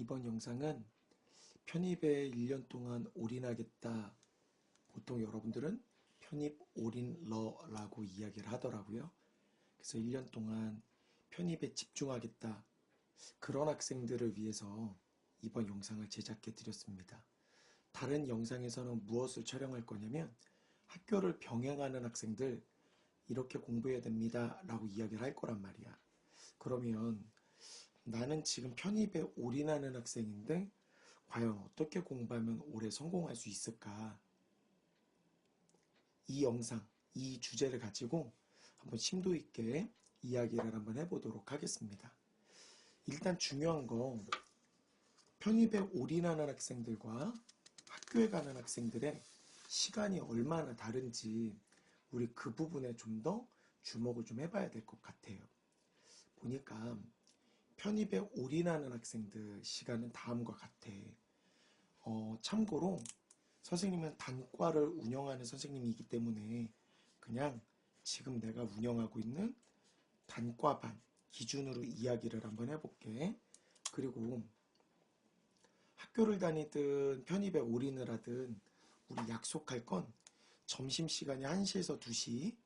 이번 영상은 편입에 1년 동안 올인하겠다. 보통 여러분들은 편입 올인러라고 이야기를 하더라고요. 그래서 1년 동안 편입에 집중하겠다. 그런 학생들을 위해서 이번 영상을 제작해 드렸습니다. 다른 영상에서는 무엇을 촬영할 거냐면 학교를 병행하는 학생들 이렇게 공부해야 됩니다. 라고 이야기를 할 거란 말이야. 그러면 나는 지금 편입에 올인하는 학생인데 과연 어떻게 공부하면 올해 성공할 수 있을까? 이 영상, 이 주제를 가지고 한번 심도 있게 이야기를 한번 해보도록 하겠습니다. 일단 중요한 건 편입에 올인하는 학생들과 학교에 가는 학생들의 시간이 얼마나 다른지 우리 그 부분에 좀 더 주목을 좀 해봐야 될 것 같아요. 보니까 편입에 올인하는 학생들 시간은 다음과 같아. 어, 참고로 선생님은 단과를 운영하는 선생님이기 때문에 그냥 지금 내가 운영하고 있는 단과반 기준으로 이야기를 한번 해볼게. 그리고 학교를 다니든 편입에 올인을 하든 우리 약속할 건 점심시간이 1시에서 2시,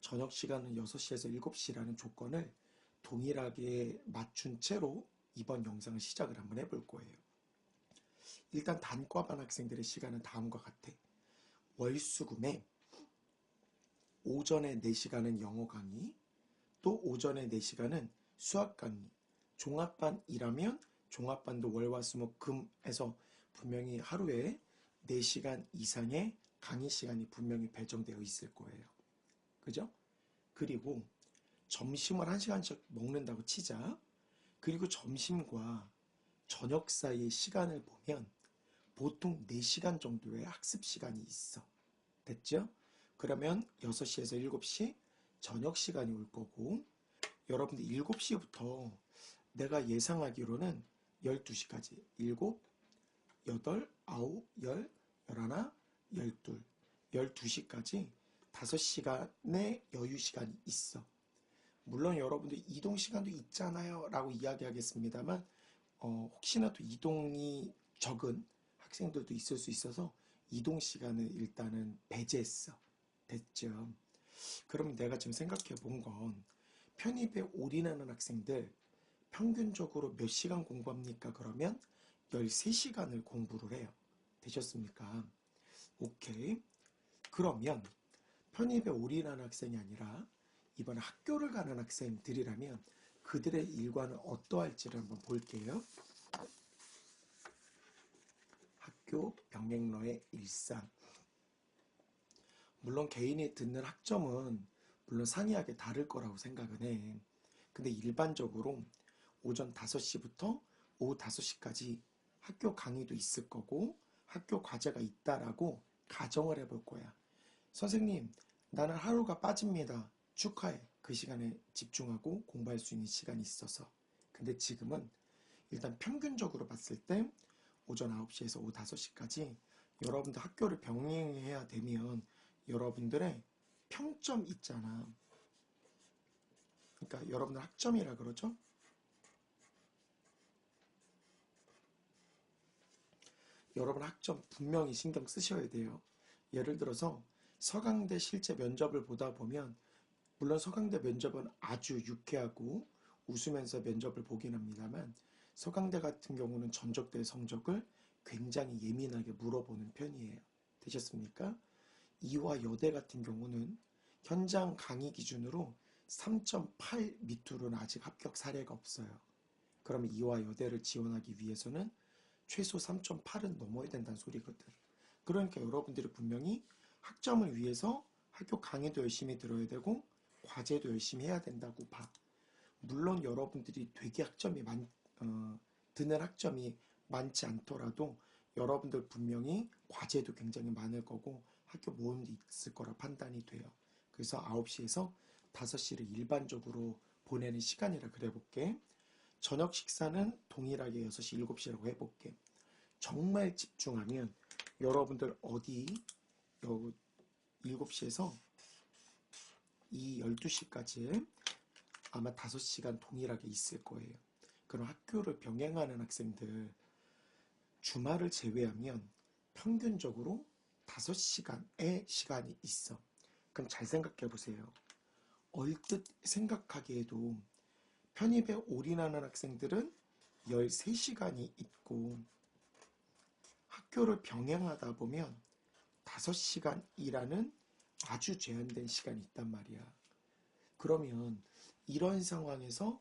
저녁 시간은 6시에서 7시라는 조건을 동일하게 맞춘 채로 이번 영상을 시작을 한번 해볼 거예요. 일단 단과반 학생들의 시간은 다음과 같아. 월수금에 오전에 4시간은 영어 강의, 또 오전에 4시간은 수학 강의, 종합반이라면 종합반도 월화수목금에서 분명히 하루에 4시간 이상의 강의 시간이 분명히 배정되어 있을 거예요. 그죠? 그리고 점심을 1시간씩 먹는다고 치자. 그리고 점심과 저녁 사이의 시간을 보면 보통 4시간 정도의 학습 시간이 있어. 됐죠? 그러면 6시에서 7시 저녁 시간이 올 거고 여러분들 7시부터 내가 예상하기로는 12시까지 7, 8, 9, 10, 11, 12, 12시까지 5시간의 여유 시간이 있어. 물론 여러분들 이동 시간도 있잖아요 라고 이야기하겠습니다만 어, 혹시나 또 이동이 적은 학생들도 있을 수 있어서 이동 시간을 일단은 배제했어. 됐죠? 그럼 내가 지금 생각해 본 건 편입에 올인하는 학생들 평균적으로 몇 시간 공부합니까? 그러면 13시간을 공부를 해요. 되셨습니까? 오케이. 그러면 편입에 올인하는 학생이 아니라 이번 학교를 가는 학생들이라면 그들의 일과는 어떠할지를 한번 볼게요. 학교 병행러의 일상. 물론 개인이 듣는 학점은 물론 상이하게 다를 거라고 생각은 해. 근데 일반적으로 오전 5시부터 오후 5시까지 학교 강의도 있을 거고 학교 과제가 있다라고 가정을 해볼 거야. 선생님, 나는 하루가 빠집니다. 축하해. 그 시간에 집중하고 공부할 수 있는 시간이 있어서. 근데 지금은 일단 평균적으로 봤을 때 오전 9시에서 오후 5시까지 여러분들 학교를 병행해야 되면 여러분들의 평점 있잖아. 그러니까 여러분들 학점이라 그러죠? 여러분 학점 분명히 신경 쓰셔야 돼요. 예를 들어서 서강대 실제 면접을 보다 보면 물론 서강대 면접은 아주 유쾌하고 웃으면서 면접을 보긴 합니다만 서강대 같은 경우는 전적대 성적을 굉장히 예민하게 물어보는 편이에요. 되셨습니까? 이화 여대 같은 경우는 현장 강의 기준으로 3.8 밑으로는 아직 합격 사례가 없어요. 그러면 이화 여대를 지원하기 위해서는 최소 3.8은 넘어야 된다는 소리거든. 그러니까 여러분들이 분명히 학점을 위해서 학교 강의도 열심히 들어야 되고 과제도 열심히 해야 된다고 봐. 물론 여러분들이 되게 학점이 많, 어, 드는 학점이 많지 않더라도 여러분들 분명히 과제도 굉장히 많을 거고 학교 모임도 있을 거라 판단이 돼요. 그래서 9시에서 5시를 일반적으로 보내는 시간이라 그래볼게. 저녁 식사는 동일하게 6시, 7시라고 해볼게. 정말 집중하면 여러분들 어디 여 7시에서 이 12시까지 아마 5시간 동일하게 있을 거예요. 그런 학교를 병행하는 학생들 주말을 제외하면 평균적으로 5시간의 시간이 있어. 그럼 잘 생각해 보세요. 얼뜻 생각하기에도 편입에 올인하는 학생들은 13시간이 있고 학교를 병행하다 보면 5시간이라는 아주 제한된 시간이 있단 말이야. 그러면 이런 상황에서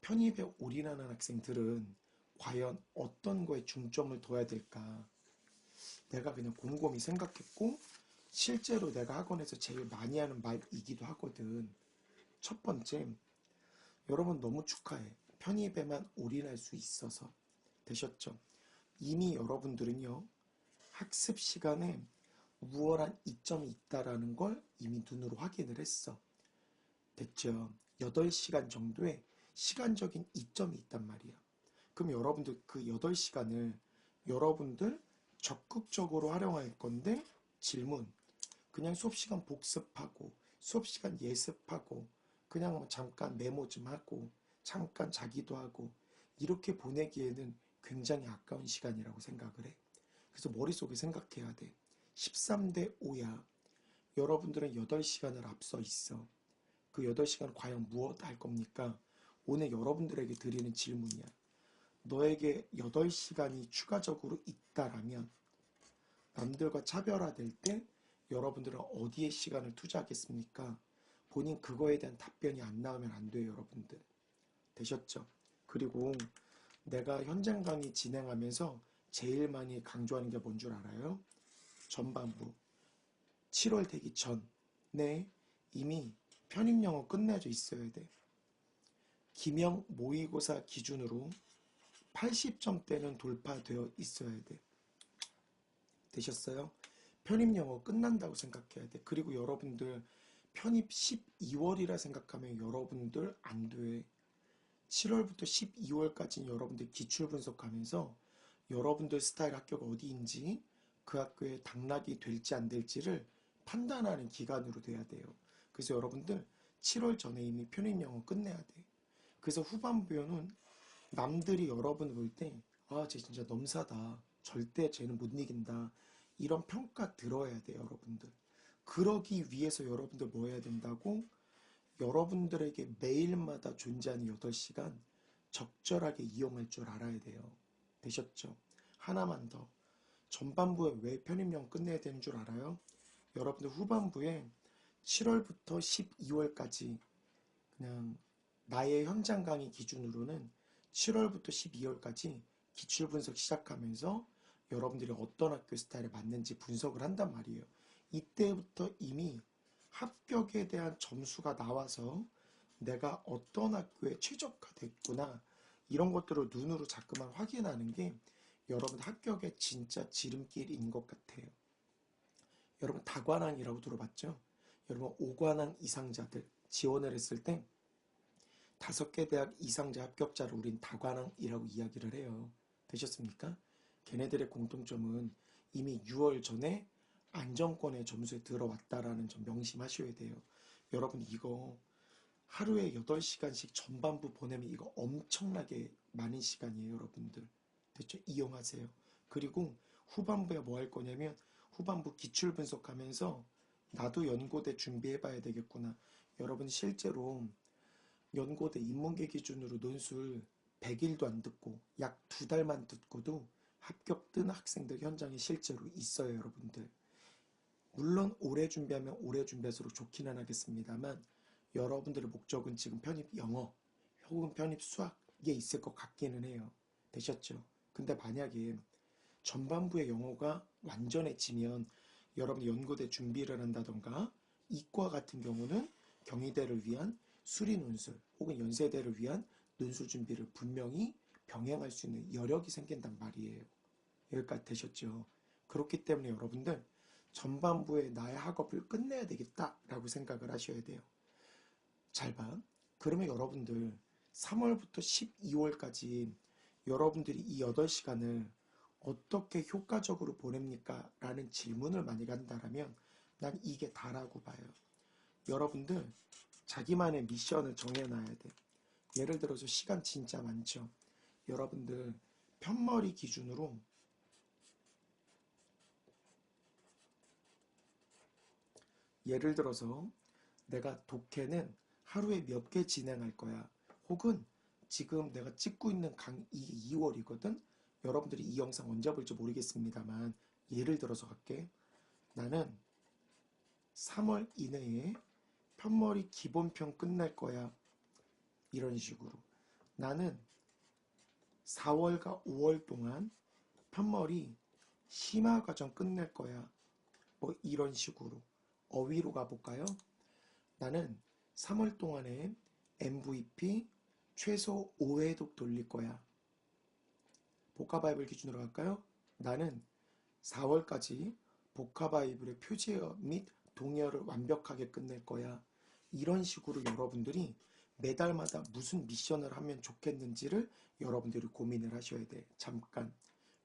편입에 올인하는 학생들은 과연 어떤 거에 중점을 둬야 될까? 내가 그냥 곰곰이 생각했고 실제로 내가 학원에서 제일 많이 하는 말이기도 하거든. 첫 번째, 여러분 너무 축하해. 편입에만 올인할 수 있어서 되셨죠? 이미 여러분들은요, 학습 시간에 우월한 이점이 있다라는 걸 이미 눈으로 확인을 했어. 됐죠? 8시간 정도의 시간적인 이점이 있단 말이야. 그럼 여러분들 그 8시간을 여러분들 적극적으로 활용할 건데 질문. 그냥 수업 시간 복습하고 수업 시간 예습하고 그냥 뭐 잠깐 메모 좀 하고 잠깐 자기도 하고 이렇게 보내기에는 굉장히 아까운 시간이라고 생각을 해. 그래서 머릿속에 생각해야 돼. 13대 5야. 여러분들은 8시간을 앞서 있어. 그 8시간 과연 무엇 할 겁니까? 오늘 여러분들에게 드리는 질문이야. 너에게 8시간이 추가적으로 있다라면 남들과 차별화될 때 여러분들은 어디에 시간을 투자하겠습니까? 본인 그거에 대한 답변이 안 나오면 안 돼요, 여러분들. 되셨죠? 그리고 내가 현장 강의 진행하면서 제일 많이 강조하는 게 뭔 줄 알아요? 전반부. 7월 되기 전에 이미 편입 영어 끝내져 있어야 돼. 기명 모의고사 기준으로 80점대는 돌파되어 있어야 돼. 되셨어요? 편입 영어 끝난다고 생각해야 돼. 그리고 여러분들 편입 12월이라 생각하면 여러분들 안 돼. 7월부터 12월까지는 여러분들 기출 분석하면서 여러분들 스타일 학교가 어디인지 그 학교에 당락이 될지 안 될지를 판단하는 기간으로 돼야 돼요. 그래서 여러분들 7월 전에 이미 편입 영어 끝내야 돼. 그래서 후반부에는 남들이 여러분 볼 때, 아, 쟤 진짜 넘사다. 절대 쟤는 못 이긴다. 이런 평가 들어야 돼요, 여러분들. 그러기 위해서 여러분들 뭐 해야 된다고? 여러분들에게 매일마다 존재하는 8시간 적절하게 이용할 줄 알아야 돼요. 되셨죠? 하나만 더. 전반부에 왜 편입령 끝내야 되는 줄 알아요? 여러분들 후반부에 7월부터 12월까지 그냥 나의 현장 강의 기준으로는 7월부터 12월까지 기출 분석 시작하면서 여러분들이 어떤 학교 스타일에 맞는지 분석을 한단 말이에요. 이때부터 이미 합격에 대한 점수가 나와서 내가 어떤 학교에 최적화됐구나 이런 것들을 눈으로 자꾸만 확인하는 게 여러분 합격의 진짜 지름길인 것 같아요. 여러분 다관왕이라고 들어봤죠? 여러분 5관왕 이상자들 지원을 했을 때 다섯 개 대학 이상자 합격자를 우린 다관왕이라고 이야기를 해요. 되셨습니까? 걔네들의 공통점은 이미 6월 전에 안정권의 점수에 들어왔다라는 점 명심하셔야 돼요. 여러분 이거 하루에 8시간씩 전반부 보내면 이거 엄청나게 많은 시간이에요, 여러분들. 됐죠? 이용하세요. 그리고 후반부에 뭐 할 거냐면 후반부 기출 분석하면서 나도 연고대 준비해봐야 되겠구나. 여러분 실제로 연고대 인문계 기준으로 논술 100일도 안 듣고 약 두 달만 듣고도 합격 뜬 학생들 현장에 실제로 있어요, 여러분들. 물론 오래 준비하면 오래 준비할수록 좋기는 하겠습니다만 여러분들의 목적은 지금 편입 영어 혹은 편입 수학에 있을 것 같기는 해요. 되셨죠? 근데 만약에 전반부의 영어가 완전해지면 여러분 연고대 준비를 한다던가 이과 같은 경우는 경희대를 위한 수리 논술 혹은 연세대를 위한 논술 준비를 분명히 병행할 수 있는 여력이 생긴단 말이에요. 여기까지 되셨죠? 그렇기 때문에 여러분들 전반부에 나의 학업을 끝내야 되겠다라고 생각을 하셔야 돼요. 잘 봐. 그러면 여러분들 3월부터 12월까지 여러분들이 이 8시간을 어떻게 효과적으로 보냅니까? 라는 질문을 많이 간다라면 난 이게 다라고 봐요. 여러분들 자기만의 미션을 정해놔야 돼. 예를 들어서 시간 진짜 많죠. 여러분들 편머리 기준으로 예를 들어서 내가 독해는 하루에 몇 개 진행할 거야. 혹은 지금 내가 찍고 있는 강, 이게 2월이거든? 여러분들이 이 영상 언제 볼지 모르겠습니다만, 예를 들어서 할게. 나는 3월 이내에 편머리 기본편 끝낼 거야. 이런 식으로. 나는 4월과 5월 동안 편머리 심화 과정 끝낼 거야. 뭐 이런 식으로. 어휘로 가볼까요? 나는 3월 동안에 MVP 최소 5회독 돌릴 거야. 복화바이블 기준으로 갈까요? 나는 4월까지 복화바이블의 표제어 및 동의어를 완벽하게 끝낼 거야. 이런 식으로 여러분들이 매달마다 무슨 미션을 하면 좋겠는지를 여러분들이 고민을 하셔야 돼. 잠깐.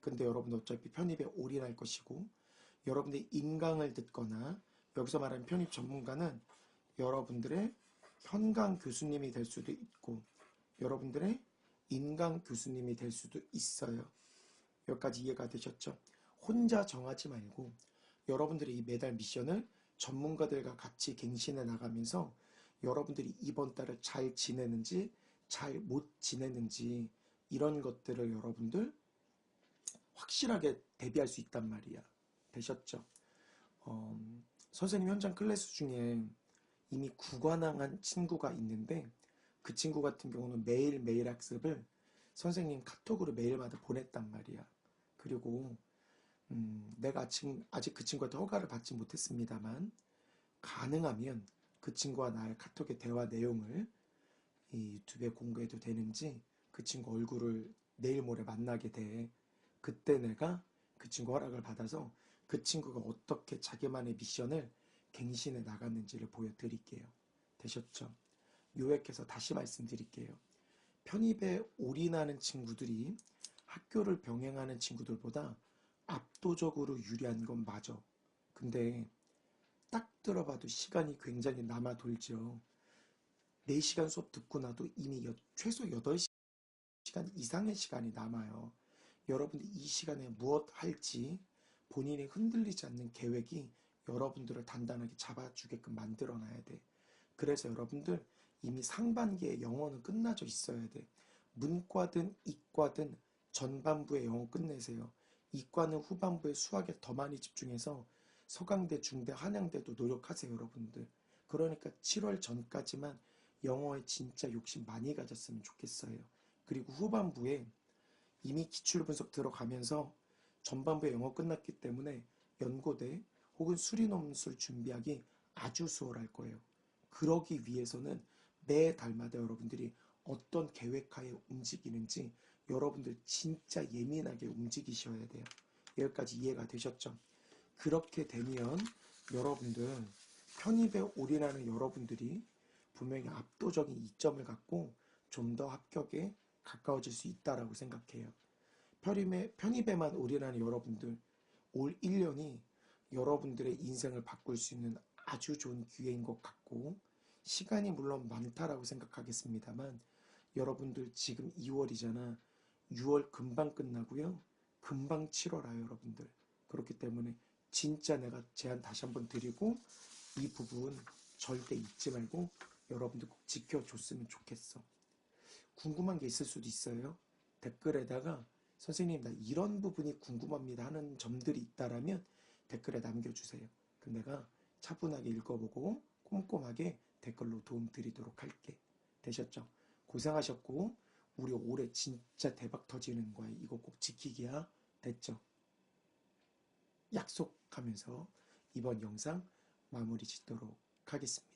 근데 여러분 어차피 편입에 올인할 것이고, 여러분들이 인강을 듣거나, 여기서 말하는 편입 전문가는 여러분들의 현강 교수님이 될 수도 있고, 여러분들의 인강 교수님이 될 수도 있어요. 여기까지 이해가 되셨죠? 혼자 정하지 말고, 여러분들이 이 매달 미션을 전문가들과 같이 갱신해 나가면서 여러분들이 이번 달을 잘 지내는지 잘 못 지내는지 이런 것들을 여러분들 확실하게 대비할 수 있단 말이야. 되셨죠? 어, 선생님 현장 클래스 중에 이미 구관왕한 친구가 있는데 그 친구 같은 경우는 매일매일 학습을 선생님 카톡으로 매일마다 보냈단 말이야. 그리고 음, 내가 아직, 아직 그 친구한테 허가를 받지 못했습니다만 가능하면 그 친구와 나의 카톡의 대화 내용을 이 유튜브에 공개해도 되는지 그 친구 얼굴을 내일 모레 만나게 돼. 그때 내가 그 친구 허락을 받아서 그 친구가 어떻게 자기만의 미션을 갱신해 나갔는지를 보여드릴게요. 되셨죠? 요약해서 다시 말씀드릴게요. 편입에 올인하는 친구들이 학교를 병행하는 친구들보다 압도적으로 유리한 건 맞아. 근데 딱 들어봐도 시간이 굉장히 남아 돌죠. 4시간 수업 듣고 나도 이미 여- 최소 8시간 이상의 시간이 남아요. 여러분들이 이 시간에 무엇 할지 본인이 흔들리지 않는 계획이 여러분들을 단단하게 잡아주게끔 만들어 놔야 돼. 그래서 여러분들 이미 상반기에 영어는 끝나져 있어야 돼. 문과든 이과든 전반부에 영어 끝내세요. 이과는 후반부에 수학에 더 많이 집중해서 서강대, 중대, 한양대도 노력하세요, 여러분들. 그러니까 7월 전까지만 영어에 진짜 욕심 많이 가졌으면 좋겠어요. 그리고 후반부에 이미 기출 분석 들어가면서 전반부에 영어 끝났기 때문에 연고대 혹은 수리논술 준비하기 아주 수월할 거예요. 그러기 위해서는 매 달마다 여러분들이 어떤 계획하에 움직이는지 여러분들 진짜 예민하게 움직이셔야 돼요. 여기까지 이해가 되셨죠? 그렇게 되면 여러분들 편입에 올인하는 여러분들이 분명히 압도적인 이점을 갖고 좀 더 합격에 가까워질 수 있다라고 생각해요. 편입에, 편입에만 올인하는 여러분들 올 1년이 여러분들의 인생을 바꿀 수 있는 아주 좋은 기회인 것 같고 시간이 물론 많다라고 생각하겠습니다만 여러분들 지금 2월이잖아. 6월 금방 끝나고요. 금방 7월 와요, 여러분들. 그렇기 때문에 진짜 내가 제안 다시 한번 드리고 이 부분 절대 잊지 말고 여러분들 꼭 지켜줬으면 좋겠어. 궁금한 게 있을 수도 있어요. 댓글에다가 선생님 나 이런 부분이 궁금합니다 하는 점들이 있다라면 댓글에 남겨주세요. 그럼 내가 차분하게 읽어보고 꼼꼼하게 댓글로 도움 드리도록 할게. 되셨죠? 고생하셨고 우리 올해 진짜 대박 터지는 거야. 이거 꼭 지키기야. 됐죠? 약속하면서 이번 영상 마무리 짓도록 하겠습니다.